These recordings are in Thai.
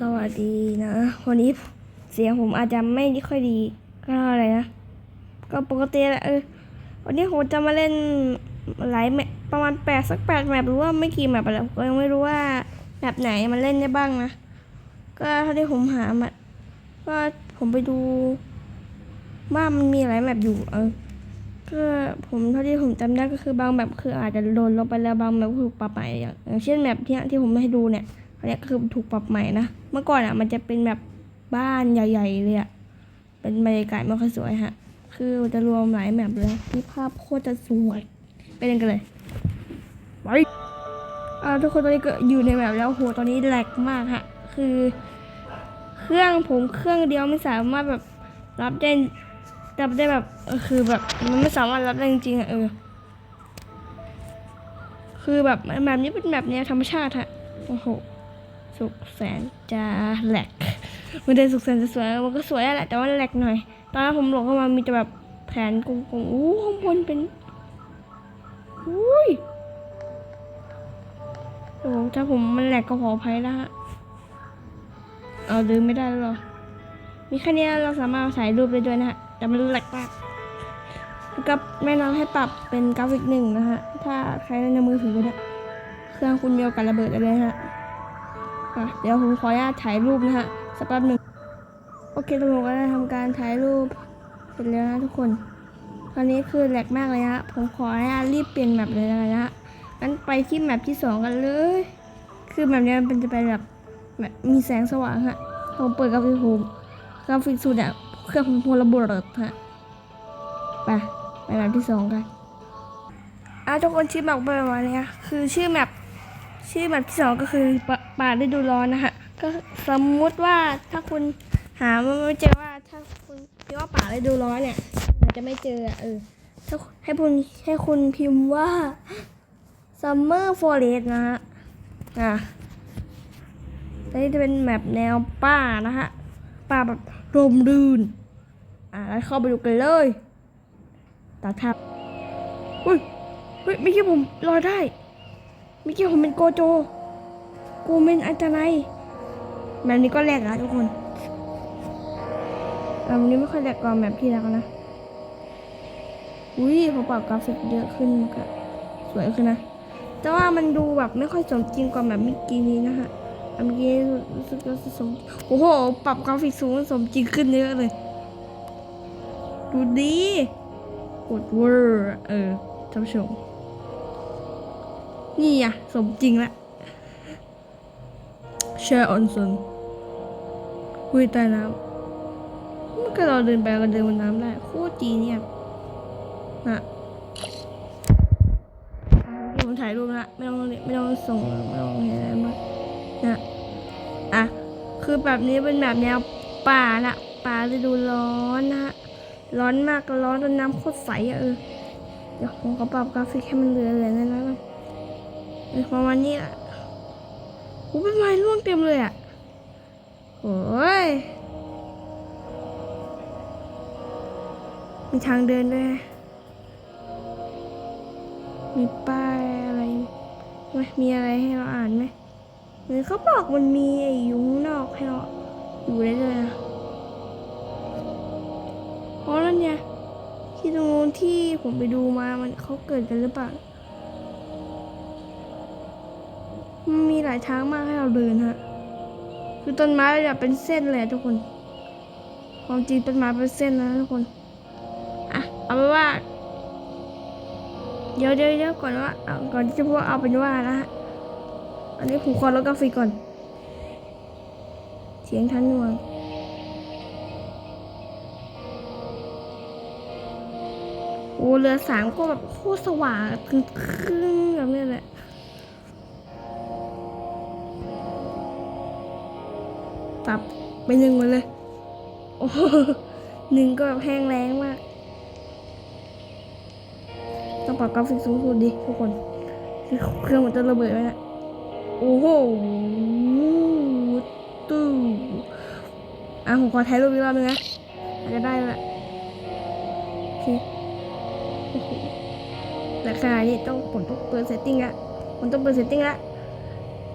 สวัสดีนะ วันนี้เสียงผมอาจจะไม่ค่อยดีก็อะไรนะ ก็ปกติแหละเออวันนี้ผมจะมาเล่นหลายแมปประมาณแปดสักแปดแมปหรือว่าไม่กี่แมปอะไรผมก็ยังไม่รู้ว่าแมปไหนมันเล่นได้บ้างนะ ก็เท่าที่ผมหามาก็ผมไปดูว่ามันมีหลายแมปอยู่เออก็ผมเท่าที่ผมจำได้ก็คือบางแบบคืออาจจะโดนลบไปแล้วบางแบบถูกปรับใหม่อย่างอย่างเช่นแบบที่ที่ผมให้ดูเนี่ย อันเนี้ยคือถูกปรับใหม่นะ เมื่อก่อนอะมันจะเป็นแบบบ้านใหญ่ ๆ เลยอะ เป็นบรรยากาศไม่ค่อยสวยฮะ คือจะรวมหลายแบบเลยที่ภาพโคตรจะสวย ไปเล่นกันเลย ไปอ่าทุกคนตอนนี้ก็อยู่ในแบบแล้วโหตอนนี้แหลกมากฮะ คือ เครื่องผมเครื่องเดียวไม่สามารถแบบรับได้รับได้แบบคือแบบมันไม่สามารถรับได้จริงๆอะเออคือแบบแบบนี้เป็นแบบเนี้ยธรรมชาติฮะโอ้โห สุขแสนจะแหลกมันเดินสุขแสนจะสวยมันก็สวยอะแหละแต่ว่าแหลกหน่อย ตอนนั้นผมหลงเข้ามามีแต่แบบแผนกงๆอู้ข้างบนเป็นอุ้ยโอ้โหถ้าผมมันแหลกก็ขออภัยนะฮะเอาลืมไม่ได้แล้วหรอ มีแค่นี้เราสามารถถ่ายรูปได้ด้วยนะฮะ แต่มันแหลกมากก็แม่น้องให้ปรับเป็นกราฟิกหนึ่งนะฮะ ถ้าใครเล่นในมือถือเนี่ยเครื่องคุณมีโอกาสระเบิดได้เลยฮะ เดี๋ยวผมขออนุญาตถ่ายรูปนะฮะสักแป๊บหนึ่งโอเคทุกคนก็ได้ทำการถ่ายรูปเสร็จแล้วนะทุกคน ตอนนี้คือแหลกมากเลยฮะผมขออนุญาตรีบเปลี่ยนแมปเลยนะฮะงั้นไปที่แมปที่สองกันเลย คือแบบนี้มันเป็นจะเป็นแบบมีแสงสว่างฮะผมเปิดกราฟิกผมกราฟิกสุดอะเครื่องผมพลระเบิดฮะไปไปแบบที่สองกันอะทุกคนชื่อแมปประมาณนี้คือชื่อแมป ชื่อแมปที่สองก็คือป่าฤดูร้อนนะฮะก็สมมุติว่าถ้าคุณหาไม่เจอว่าถ้าคุณพิมพ์ว่าป่าฤดูร้อนเนี่ยอาจจะไม่เจอเออถ้าให้คุณให้คุณพิมพ์ว่า summer forest นะฮะอะอันนี้จะเป็นแมปแนวป่านะฮะป่าแบบลมรื่นอะแล้วเข้าไปดูกันเลยตาทับอุ้ยเฮ้ยไม่คิดผมรอได้ ม่คิดผมเป็นโกโจ กูเป็นอันตรายแบบนี้ก็แหลกอะทุกคนแบบนี้ไม่ค่อยแหลกกว่าแบบที่แล้วนะ อุ้ยพอปรับกราฟิกเยอะขึ้นมันก็สวยขึ้นนะ แต่ว่ามันดูแบบไม่ค่อยสมจริงกว่าแบบเมื่อกี้นี้นะฮะอันเมื่อกี้รู้สึกว่าสมโอ้โห ปรับกราฟิกสูงสมจริงขึ้นเยอะเลย ดูดีกดเวอร์ เออท่านผู้ชม นี่อะสมจริงละแช่ออนซนหุยใต้น้ำเมื่อกี้เราเดินไปเราเดินบนน้ำได้ โคตรจีเนี่ยน่ะผมถ่ายรูปละไม่ต้องไม่ต้องส่งไม่ต้องอะไรมากนะอะ คือแบบนี้เป็นแบบแนวป่าละป่าฤดูร้อนนะฮะร้อนมากร้อนจนน้ำโคตรใสอะเออเดี๋ยวผมขอปรับกราฟิกให้มันเหลือเลยนะนะ ประมาณนี้แหละโอ้เป็นไม้ร่วงเต็มเลยอะโอ้ยมีทางเดินด้วย มีป้ายอะไรไหมมีอะไรให้เราอ่านไหมหรือเขาบอกมันมีไอ้ยุงนอกให้เราอยู่ได้เลยนะเพราะนั่นเนี่ยที่ตรงนู้นที่ผมไปดูมา มันเขาเกิดกันหรือเปล่า มีหลายทางมากให้เราเดินฮะ คือต้นไม้แบบเป็นเส้นเลยอะทุกคน ความจริงต้นไม้เป็นเส้นนะทุกคน อะ เอาไปนว่า เดี๋ยวเดี๋ยวเดี๋ยวก่อนว่าก่อนที่จะพูดเอาเป็นว่านะฮะ อันนี้ผมขอลดกราฟิกก่อน เสียงทันหน่วงโอ้เรือสามก็แบบโคตรสว่างครึ่งครึ่งแบบนี้แหละ ไปหนึ่งหมดเลยโอ้หนึ่งก็แบบแห้งแรงมาก ต้องปรับกราฟิกสูงสุดดิทุกคนเครื่องมันจะระเบิดไหมนี่ยโอ้โหตู้อะผมขอถ่ายรูปอีกรอบนึงนะอาจจะได้ละโอเคแต่ขนาดนี้ต้องผมต้องเปิดเซตติ้งละผมต้องเปิดเซตติ้งละ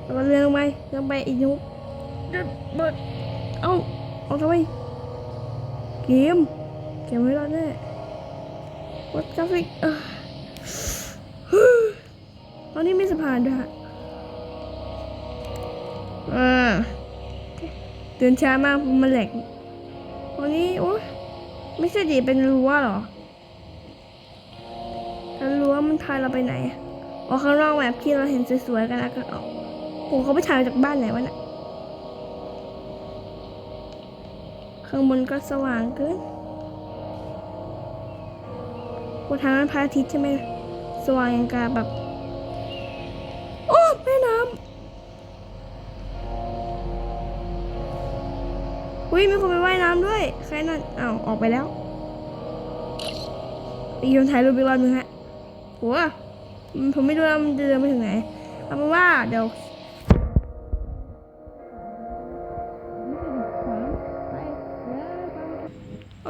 แล้วก็เลื่อนลงไปเลื่อนไปอีกนิ้วจะเบิด เอ้าเอาทำไมเกมเกมไม่รอดแน่วัดกราฟิกเอ้อตอนนี้มีสะพานด้วยฮะอ่าเดินช้ามากเพราะมันแหลกตอนนี้โอ้ไม่ใช่ดิเป็นรั้วเหรอแล้วรั้วมันพาเราไปไหนอะออกข้างนอกแบบที่เราเห็นสวยๆกันแล้วก็ออกผมเขาไปถ่ายมาจากบ้านไหนวะเนี่ย ข้างบนก็สว่างเกินบนทางนั้นพระอาทิตย์ใช่ไหมสว่างอย่างกาแบบ โอ้แม่น้ำอุ้ยมีคนไปว่ายน้ำด้วย ใครนั่นอ้าวออกไปแล้วไปยืนถ่ายรูปอีกรอบนึงฮะโหผมไม่รู้ว่ามันจะเดินไปถึงไหน เอาเป็นว่าเดี๋ยว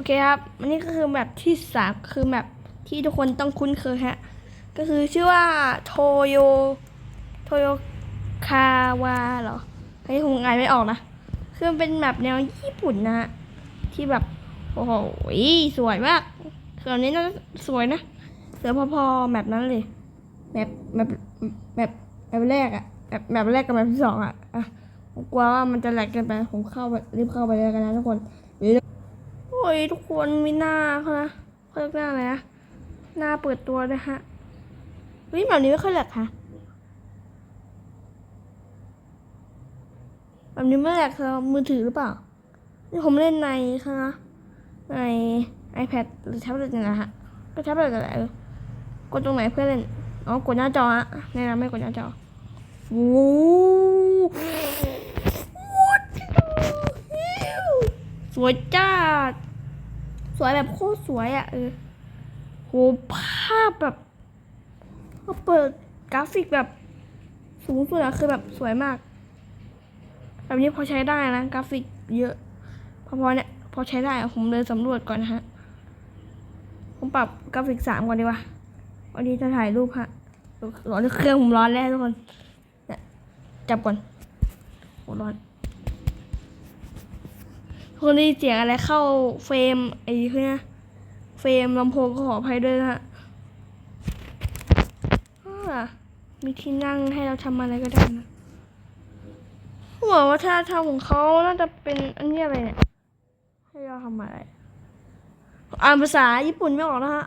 อเคครับอันนี้ก็คือแบบที่สามคือแบบที่ทุกคนต้องคุ้นเคยฮะ ก็คือชื่อว่าโทโยโทโยคาวาเหรอ อันนี้ผมอ่านไม่ออกนะ คือเป็นแบบแนวญี่ปุ่นนะฮะที่แบบ โอ้โห สวยมากคืออันนี้น่าสวยนะเสือพอๆแบบนั้นเลยแบบแบบแบบแบบแรกอะแบบแบบแรกกับแบบที่สองอะอะผมกลัวว่ามันจะแหลกเกันไป ผมเข้าไปรีบเข้าไปเลยกันนะทุกคน โอ้ยทุกคนมีหน้าเขานะเขาเรียกหน้าอะไรนะหน้าเปิดตัวด้วยฮะเฮ้ยแบบนี้ไม่ค่อยแหลกค่ะแบบนี้ไม่แหลกคือมือถือหรือเปล่านี่ผมเล่นในค่ะใน iPad หรือแท็บเล็ตนี่แหละฮะก็แท็บเล็ตอะไรเออกดตรงไหนเพื่อเล่นอ๋อกดหน้าจอฮะแนะนำไม่กดหน้าจอโอ้โห What the hell สวยจ้าด สวยแบบโคตรสวยอะ่ะเออโหภาพแบบเขาเปิดกราฟิกแบบสูงสุดอะคือแบบสวยมาก แบบนี้พอใช้ได้นะกราฟิกเยอะ พอพอเนี่ยพอใช้ได้ผมเลยสำรวจก่อนนะฮะ ผมปรับกราฟิกสามก่อนดีกว่าวันนี้จะถ่ายรูปฮะร้อนเครื่องผมร้อนแล้วทุกคนเนี่ยจับก่อนโหร้อน คนได้ยินเสียงอะไรเข้าเฟรมไอ้คือนะเฟรมลำโพงก็ขออภัยด้วยนะฮะมีที่นั่งให้เราทำอะไรก็ได้นะหัวว่าถ้าทำของเขาน่าจะเป็นอันนี้อะไรเนี่ย ให้เราทำอะไร อ่านภาษาญี่ปุ่นไม่ออกนะฮะ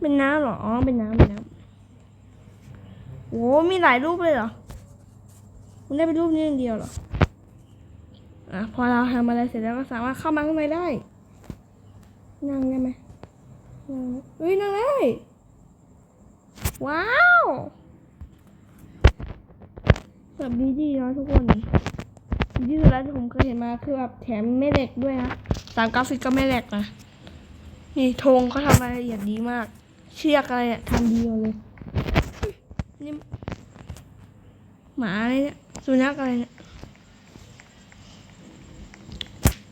เป็นน้ำหรอ อ๋อ เป็นน้ำเป็นน้ำโอ้มีหลายรูปเลยเหรอ มันได้เป็นรูปนี้อย่างเดียวเหรอ อะพอเราทำอะไรเสร็จแล้วก็สามารถเข้ามาข้างในได้ นั่งได้ไหมนั่งเฮ้ยนั่งได้ ว้าวแบบนี้ดีเนาะทุกคนดีที่สุดแล้วที่ผมเคยเห็นมาคือแบบแถมไม่เหล็กด้วยนะตามกราฟิกก็ไม่เหล็กนะนี่ธงเขาทำรายละเอียดดีมาก เชือกอะไรเนี่ยทำดีเลยนี่หมาอะไรเนี่ยสุนัขอะไรเนี่ย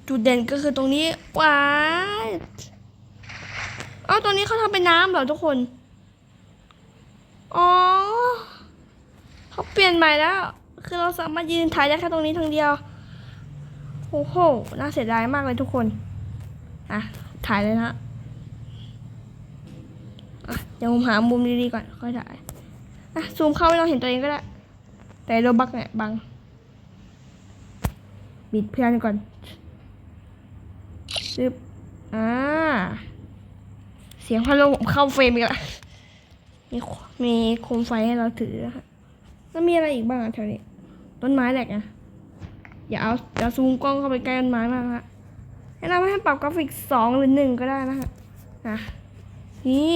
จุดเด่นก็คือตรงนี้ว้าเอ้าตรงนี้เขาทำเป็นน้ำเหรอทุกคน อ๋อเขาเปลี่ยนใหม่แล้ว คือเราสามารถยืนถ่ายได้แค่ตรงนี้ทางเดียว โอ้โห น่าเสียดายมากเลยทุกคน อะ ถ่ายเลยนะอะเดี๋ยวผมหามุมดีๆก่อน ค่อยถ่าย อะ ซูมเข้าให้เราเห็นตัวเองก็ได้ แต่โรบักเนี่ยบัง บิดเพื่อนก่อน ซึบอ่าเสียงพัดลมผมเข้าเฟรมอีกแล้วมีมีโคมไฟให้เราถือนะคะแล้วมีอะไรอีกบ้างอะแถวนี้ ต้นไม้แหลกนะอย่าเอาอย่าซูมกล้องเข้าไปใกล้ต้นไม้มากฮะแนะนำให้ปรับกราฟิกสองหรือหนึ่งก็ได้นะฮะอะนี่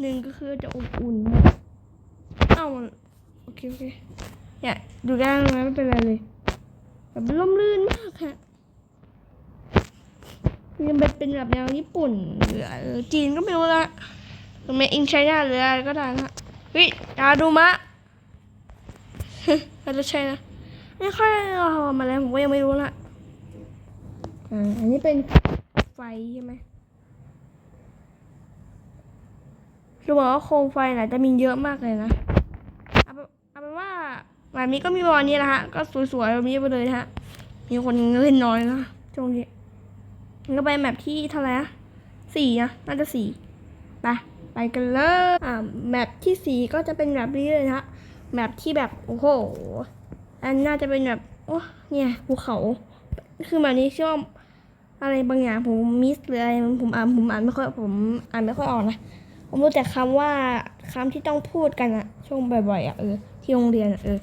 หนึ่งก็คือจะอบอุ่นมากเอ้ามันโอเคโอเคเนี่ยดูด้ตรงนั้นไม่เป็นไรเลยแบบล่มลื่นมากค่ะ ยังเป็นเป็นแบบแนวญี่ปุ่นหรือเออจีนก็ไม่รู้ละหรือไม่อิงไชน่าหรืออะไรก็ได้นะเฮ้ยดาดูมะอาจจะใช่นะไม่ค่อยเราทำอะไรผมก็ยังไม่รู้ละอ่าอันนี้เป็นไฟใช่ไหมคือบอกว่าโคมไฟน่ะจะมีเยอะมากเลยนะเอาเป็นเอาเป็นว่าหแบบนี้ก็มีประมาณนี้แหละฮะ ก็สวยๆแบบนี้ไปเลยนะฮะ มีคนเล่นน้อยนะช่วงนี้มัน ก็ไปแมปที่เท่าไหร่นะสี่นะน่าจะสี่ไปไปกันเลยอ่าแมปที่สี่ก็จะเป็นแบบนี้เลยนะฮะแมปที่แบบโอ้โหอันน่าจะเป็นแบบโอ้เนี่ยภูเขาคือแบบนี้ช่วงอะไรบางอย่างผมมิสหรืออะไรผมอ่านผมอ่านไม่ค่อยผมอ่านไม่ค่อยออกนะผมรู้แต่คำว่าคำที่ต้องพูดกันอะช่วงบ่อยๆอะเออที่โรงเรียนอะเออ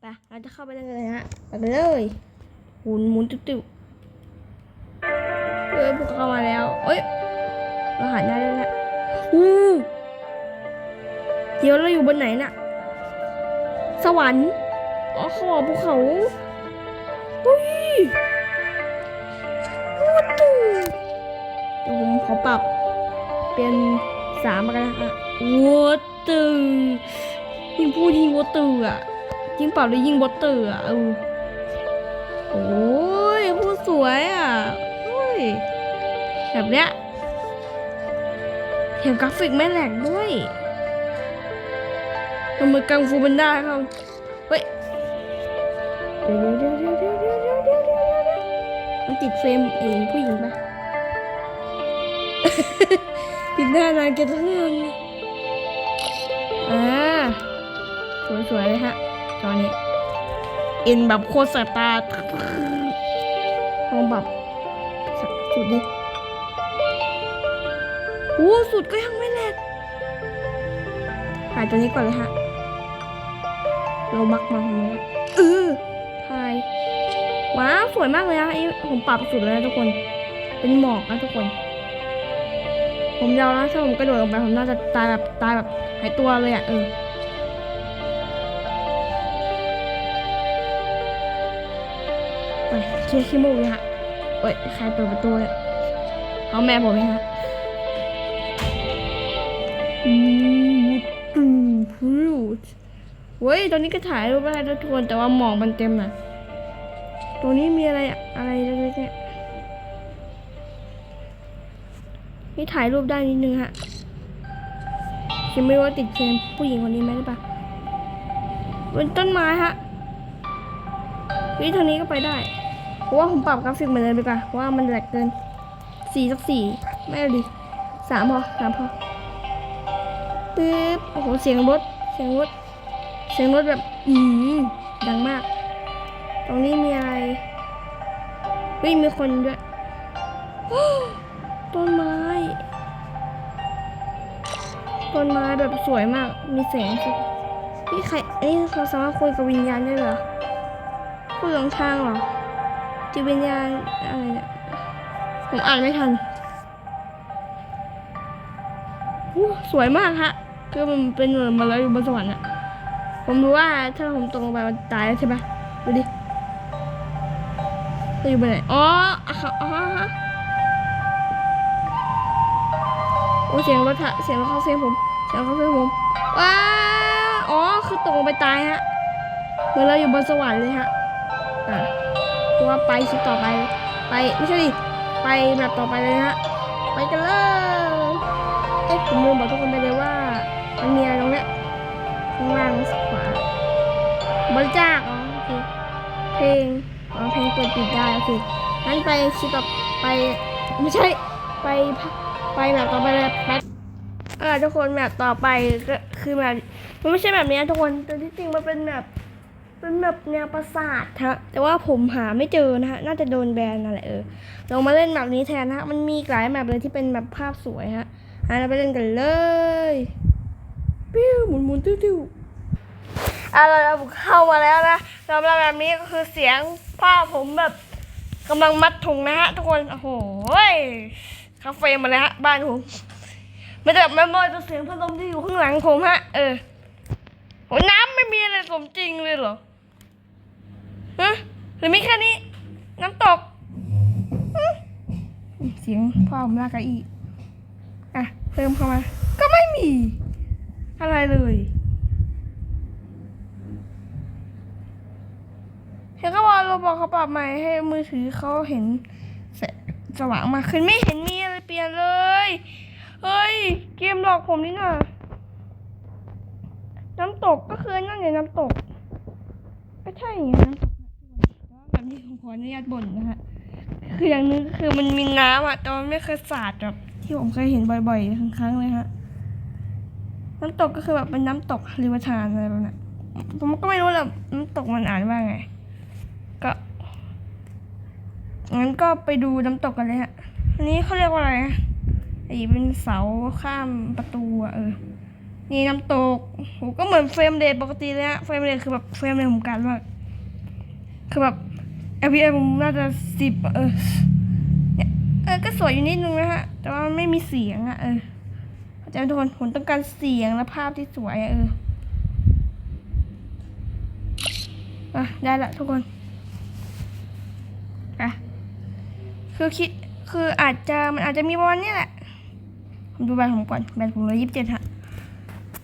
ไปเราจะเข้าไปได้เลยฮะไปเลยหมุนหมุนติ้ว เออพวกเข้ามาแล้วเอ้ยเราหันได้แล้วนะอู้เดี๋ยวเราอยู่บนไหนน่ะ สวรรค์อ๋อขาบอภูเขาอุ้ยวัดตูเดี๋ยวผมขอปรับ เป็นสามกันนะคะวอเตอร์ยิ่งพูดยิ่งวอเตอร์อะยิ่งเป่าเลยยิ่งวอเตอร์อะเออโอ้ยพูดสวยอะ แบบเนี้ยเห็นกราฟิกไม่แหลกด้วยมันเหมือนกังฟูมันได้ครับเฮ้ยเดี๋ยวเดี๋ยวเดี๋ยวเดี๋ยวเดี๋ยวเดี๋ยวเดี๋ยวเดี๋ยวมันติดเฟรมเองผู้หญิงปะปิดหน้านานเกินทั้งเรื่องอ่าสวยๆเลยฮะตอนนี้อ็นแบบโคตรสายตาลองแบบสุดดิ อ้สุดก็ยังไม่แหลกถ่ายตัวนี้ก่อนเลยฮะโลมักมาของมันเออถ่ายว้าวสวยมากเลยฮะไอผมปรับสุดแล้วนะทุกคน เป็นหมอกนะทุกคน ผมเดานะถ้าผมกระโดดลงไปผมน่าจะตายแบบตายแบบหายตัวเลยอะเออไปเคลียร์ขี้มูกเลยฮะเอ้ยใครเปิดประตูเนี่ยเอาแม่ผมไหมฮะ พูดเว้ยตอนนี้ก็ถ่ายรูปได้แล้วทุกคนแต่ว่าหมอกมันเต็มนะตรงนี้มีอะไรอะอะไรเล็กๆเนี่ยนี่ถ่ายรูปได้นิดนึงฮะคิดไม่รู้ว่าติดเฟรมผู้หญิงคนนี้ไหมหรือเปล่าบนต้นไม้ฮะวิทางนี้ก็ไปได้ เพราะว่าผมปรับกราฟิกเหมือนเดิมดีกว่าเพราะว่ามันแหลกเกินสี่สักสี่ไม่เอาดิสามพอสามพอปึ๊บโอ้โหเสียงรถ สียงรถ เสียงรถแบบอืมดังมาก ตรงนี้มีอะไรเฮ้ยมีคนด้วยต้นไม้ ต้นไม้แบบสวยมาก มีแสงสุดนี่ใครเอ้ยเราสามารถคุยกับวิญญาณได้เหรอคุยหลงทางเหรอจิตวิญญาณอะไรเนี่ยผมอ่านไม่ทันสวยมากฮะ คือมันเป็นเหมือนมาแล้วอยู่บนสวรรค์อะผมรู้ว่าถ้าผมตกลงไปมันตายแล้วใช่ปะดูดิจะอยู่บนไหนอ๋ออะค่ะอ๋อฮะโอ้เสียงรถอะเสียงรถเข้าเส้นผมเสียงเข้าเส้นผมว้าอ๋อคือตกลงไปตายฮะเหมือนเราอยู่บนสวรรค์เลยฮะอะเพราะว่าไปชิดต่อไปไปไม่ใช่ดิไปแบบต่อไปเลยฮะไปกันเลยเอ๊ะผมลืมบอกทุกคนไปเลยว่า มันมีอะไรตรงเนี้ยข้างล่างขวาบริจาคอ๋อโอเคเพลงอ๋อเพลงเปิดปิดได้โอเคงั้นไปชิดต่อไปไม่ใช่ไปไปแบบต่อไปเลยแป๊บเออทุกคนแบบต่อไปก็คือแบบมันไม่ใช่แบบนี้ทุกคนแต่ที่จริงมันเป็นแบบเป็นแบบแนวประสาทฮะแต่ว่าผมหาไม่เจอนะฮะน่าจะโดนแบนนั่นแหละเออเรามาเล่นแบบนี้แทนนะฮะมันมีหลายแบบเลยที่เป็นแบบภาพสวยฮะอะเราไปเล่นกันเลย ปิ้วหมุนหมุนติ้วติ้วอะเราเราเข้ามาแล้วนะสำหรับแบบนี้ก็คือเสียงพ่อผมแบบกำลังมัดถุงนะฮะทุกคนโอ้โหคาเฟ่มาเลยฮะบ้านผมไม่แต่ไม่ไม่จะเสียงพัดลมที่อยู่ข้างหลังผมฮะเออโหน้ำไม่มีอะไรสมจริงเลยเหรอฮะหรือมีแค่นี้ น้ำตกฮะเสียงพ่อผมลากเก้าอี้อะเติมเข้ามา ก็ไม่มี อะไรเลยเห็นเขาบอกเราบอกเขาปรับใหม่ให้มือถือเขาเห็นแสงสว่างมากขึ้นไม่เห็นมีอะไรเปลี่ยนเลย เฮ้ย เกมหลอกผมนี่น่ะน้ำตกก็คือนั่นไงน้ำตกอย่างนั้นแต่ว่าแบบนี้ผมขออนุญาตบ่นนะฮะคืออย่างนึงคือมันมีน้ำอะแต่มันไม่เคยสาดแบบที่ผมเคยเห็นบ่อยๆครั้งๆเลยฮะ น้ำตกก็คือแบบเป็นน้ำตกริมทานอะไรแบบนั้นผมก็ไม่รู้แหละน้ำตกมันอ่านว่าไง ก็งั้นก็ไปดูน้ำตกกันเลยฮะอันนี้เขาเรียกว่าอะไรไอ้เป็นเสาข้ามประตูอะเออ นี่น้ำตกโหก็เหมือนเฟรมเรทปกติเลยฮะเฟรมเรทคือแบบเฟรมเรทผมกันมาคือแบบ FPS ผมน่าจะสิบเออเนี่ยเออ ก็สวยอยู่นิดนึงนะฮะ แต่ว่าไม่มีเสียงอะเออ เข้าใจไหมทุกคนผมต้องการเสียงและภาพที่สวยอะเอออะได้ละทุกคนอะคือคิดคืออาจจะมันอาจจะมีประมาณนี้แหละ ผมดูแบตผมก่อนแบตผมเหลือยี่สิบเจ็ดฮะ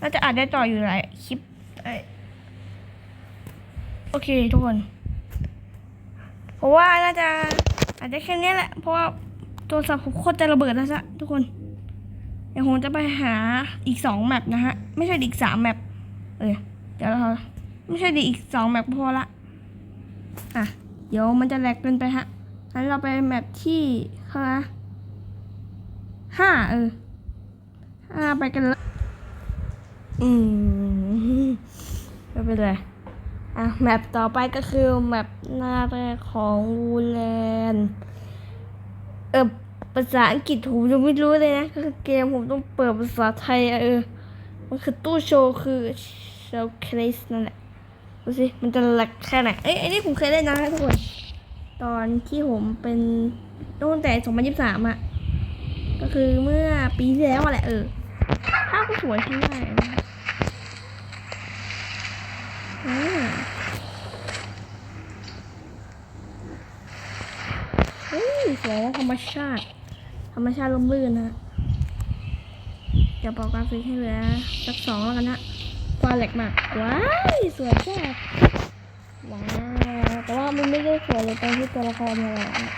น่าจะอาจได้ต่ออยู่หลายคลิปโอเคทุกคน เพราะว่าน่าจะอาจจะแค่นี้แหละ เพราะว่าโทรศัพท์ผมโคตรจะระเบิดแล้วซะทุกคน เดี๋ยวผมจะไปหาอีกสองแมปนะฮะ ไม่ใช่อีกสามแมปเออเดี๋ยวเราไม่ใช่ดีอีกสองแมปพอละอะ เดี๋ยวมันจะแหลกเกินไปฮะงั้นเราไปแมปที่เท่าไหร่นะห้าเออห้าไปกันลยอืมไม่เป็นไรอะแมปต่อไปก็คือแมปหน้าแรกของวูแลนเออ ภาษาอังกฤษผมยังไม่รู้เลยนะก็คือเกมผมต้องเปิดภาษาไทยเออ มันคือตู้โชว์คือโชว์เคสนั่นแหละดูสิมันจะหลักแค่ไหนเอ้ยไอ้นี่ผมเคยเล่นนะทุกคนตอนที่ผมเป็นตั้งแต่2023อะ ก็คือเมื่อปีที่แล้วอะแหละเออภาพก็สวยใช่ไหมนะคะอ่าเฮ้ยสวยนะธรรมชาติ ธรรมชาติลมลื่นนะจะบอกกราฟิกให้เหลือสักสองแล้วกันนะควาแหลกมาก ว้ายสวยจัดว้าวแต่ว่ามันไม่ได้สวยเลยตอนที่ตัวละครมาแล้วกนะ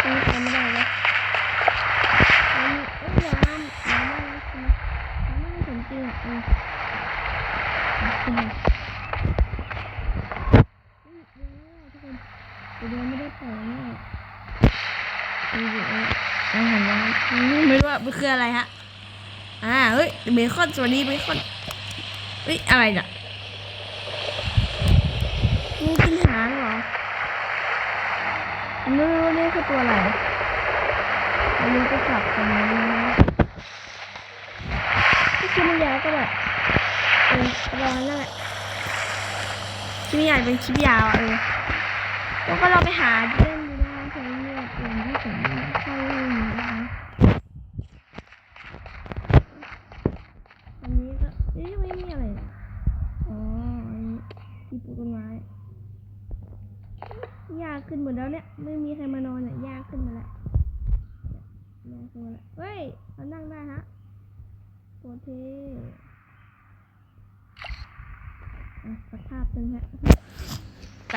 เออจำไม่ได้เลย อันนี้เอ้ยยามยามน่ารักนะยามน่าสนจริงอะเออโอเคอืมเดี๋ยวนะทุกคนเดี๋ยวไม่ได้ปล่อยแน่ดูดิเอ้ยอาหารยามอื มันคืออะไรฮะ อ่า เฮ้ยเบคอนสวัสดีเบคอน เฮ้ย อะไรเนี่ยนี่กินหางเหรอไม่รู้นี่คือตัวอะไรอันนี้ก็จับกันนะที่คิ้มันยาวก็แบบเออระมาณนั่นแหละคลิปใหญ่เป็นคลิปยาวอะเออแล้วก็เราไปหาดูนะคะใช้เลือดเองที่ผมเข้าเล่นนะคะอันนี้ก็เอ๊ะไม่มีอะไรนะอ๋ออันนี้ที่ปลูก ต้นไม้ยากขึ้นหมดแล้วเนี่ย ไม่มีใครมานอนเนี่ยยากขึ้นมาแล้วนั่งขึ้นมาแล้วเฮ้ยเรานั่งได้ฮะโอเคอะขอภาพหนึ่งฮะไป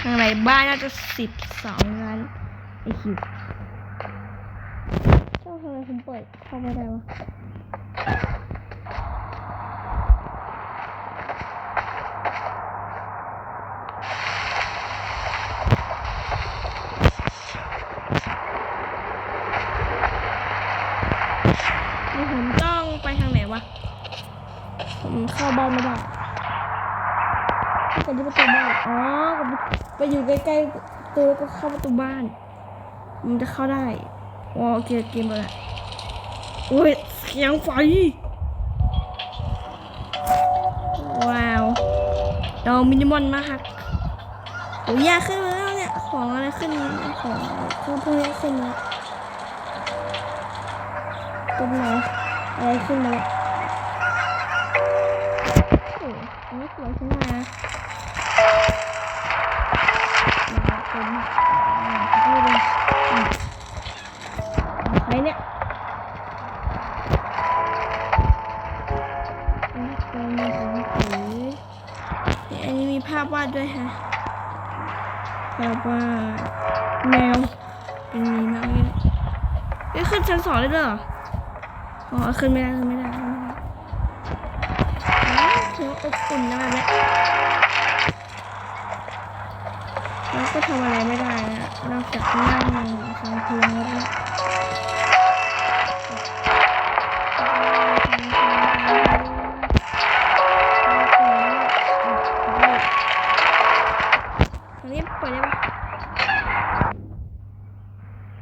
ข้างในบ้านน่าจะสิบสองล้านไอคิวเจ้าทำไมผมเปิดเข้าไม่ได้วะ นี่ผมต้องไปทางไหนวะ ผม เข้าบ้านไม่ได้ไปที่ประตูบ้าน อ๋อ ไปอยู่ใกล้ๆตัวก็เข้าประตูบ้าน มันจะเข้าได้อ๋อโอเคเกมเลยอะโอ้ยเสียงไฟ ว้าวเรามินิมอลมากครับโอ้ยยากขึ้นมาแล้วเนี่ยของอะไรขึ้นของพวกพวกนี้ขึ้นแล้วต้นไม้อะไรขึ้นมาแล้ว สวยใช่ไหมนมาเป็นอ่าดูดิอืมใครเนี่ยอันนี้เป็นหนังสือเนี่ยนี่มีภาพวาดด้วยฮะภาพวาดแมวเป็นมีแมวนี่เอ้ยขึ้นชั้นสองได้ด้วยเหรอ อ๋อขึ้นไม่ได้ขึ้นไม่ได้ขึ้นไม่ได้ ถือว่าอบอุ่นะแบบเนี้ยแล้วก็ทำอะไรไม่ได้นะนอกจากนั่งฟังเพลงแล้วก็อันนี้เปิดได้ปะ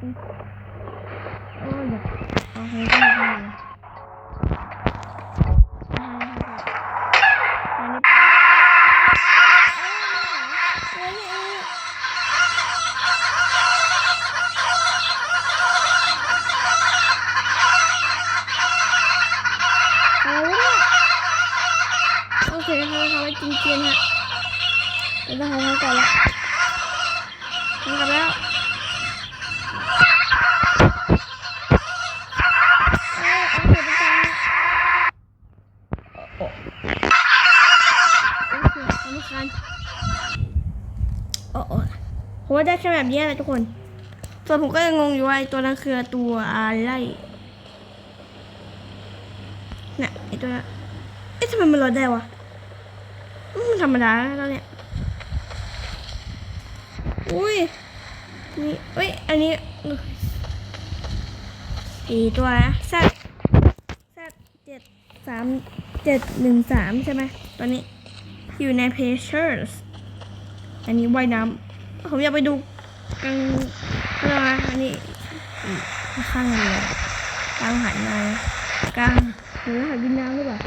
อืมโอ้ยอยากเอาให้ได้ดีเลยอันนี้เอ้ยเอ้ย อะไรวะเนี่ยโอเคเขาเขาไว้จริงๆฮะเดี๋ยวเราเขาก่อนละทำกลับแล้วเอ้ยเอาเสร็จไปก่อนโอ้โหโอเคทำไม่ทันโอ้โหผม ว่าได้แค่แบบนี้แหละทุกคน ส่วนผมก็ยังงงอยู่ว่าตัวนั้นคือตัวอะไรเนี่ยไอตัวเอ๊ะทำไมมันลดได้วะอืมมันธรรมดาแล้วเนี่ย อุ้ย นี่เอ้ย อันนี้อุ๊ยอีตัวนะแซดแซดเจ็ดสามเจ็ดหนึ่งสามใช่ไหมตัวนี้อยู่ใน Pacers อันนี้ว่ายน้ำ ผมอยากไปดูกังเรือนะอันนี้ข้างเรือกลางหันมากลางหรือหันดินน้ำหรือเปล่า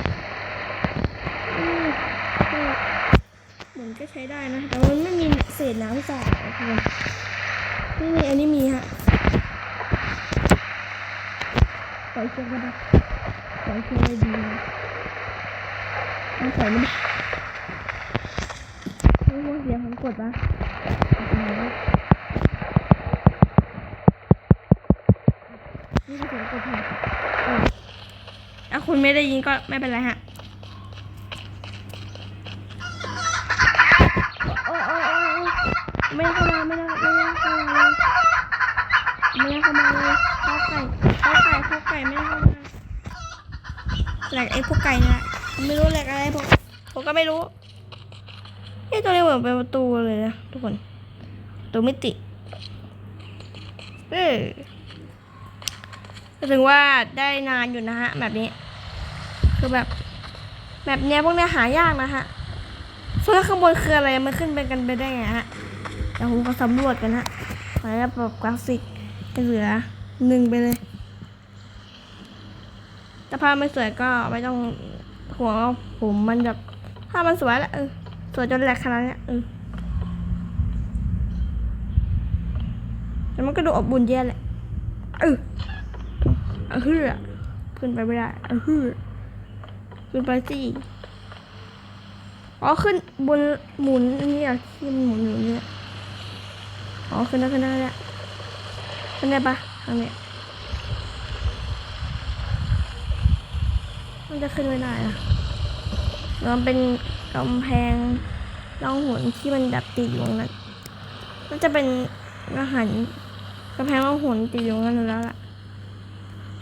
เหมือนก็ใช้ได้นะ แต่มันไม่มีเศษน้ำสาดนะที่นี่อันนี้มีฮะปล่อยเชือกก็ได้ปล่อยเชือกได้ดีนะเอาใส่ไม่ได้ไม่รู้เสียงผมกดปะนี่คือเสียงกดผมเออถ้าคุณ ไม่ได้ยินก็ไม่เป็นไรฮะโอ้ยโอ้ยโอ้ยโอ้ยไม่เข้ามาไม่ได้ไม่ได้เข้ามาเลยไม่ได้เข้ามาเลยเข้าไก่เข้าไก่เข้าไก่ไม่ได้เข้ามาแหลกไอ้พวกไก่เนี่ยไม่รู้แหลกอะไรผมผมก็ไม่รู้ไอ้ตัวนี้เหมือนเป็นประตูเลยนะทุกคนประตูมิติเออถึงว่าได้นานอยู่นะฮะแบบนี้ คือแบบ แบบเนี้ยพวกเนี้ยหายากนะฮะส่วนข้างบนคืออะไรมันขึ้นไปกันไปได้ไงฮะเดี๋ยวผมก็สำรวจกันฮะขอแล้วปรับกราฟิกเหลือหนึ่งไปเลยถ้าภาพไม่สวยก็ไม่ต้องห่วงผมมันแบบภามันสวยแล้วเออสวยจนแหลกขนาดเนี้ยเออแต่มันก็ดูอบอุ่นแย่แหละเออเออือขึ้นไปไม่ได้เออ ขึ้นไปสิอ๋อขึ้นบนหมุนอันนี้อะที่มันหมุนอยู่เนี่ยอ๋อขึ้นได้ขึ้นได้แล้วขึ้นได้ปะทางเนี้ยมันจะขึ้นไม่ได้อะมันเป็นกำแพงร่องหนที่มันดับติดอยู่ตรงนั้นมันจะเป็นอาหารกำแพงร่องหนติดอยู่ตรงนั้นอยู่แล้วล่ะ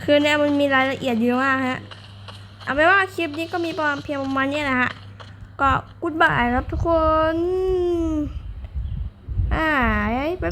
คือเนี่ยมันมีรายละเอียดเยอะมากฮะ เอาไว้ว่าคลิปนี้ก็มีประมาณเพียงประมาณนี้นะฮะ ก็กุดบายครับทุกคน อ่าไป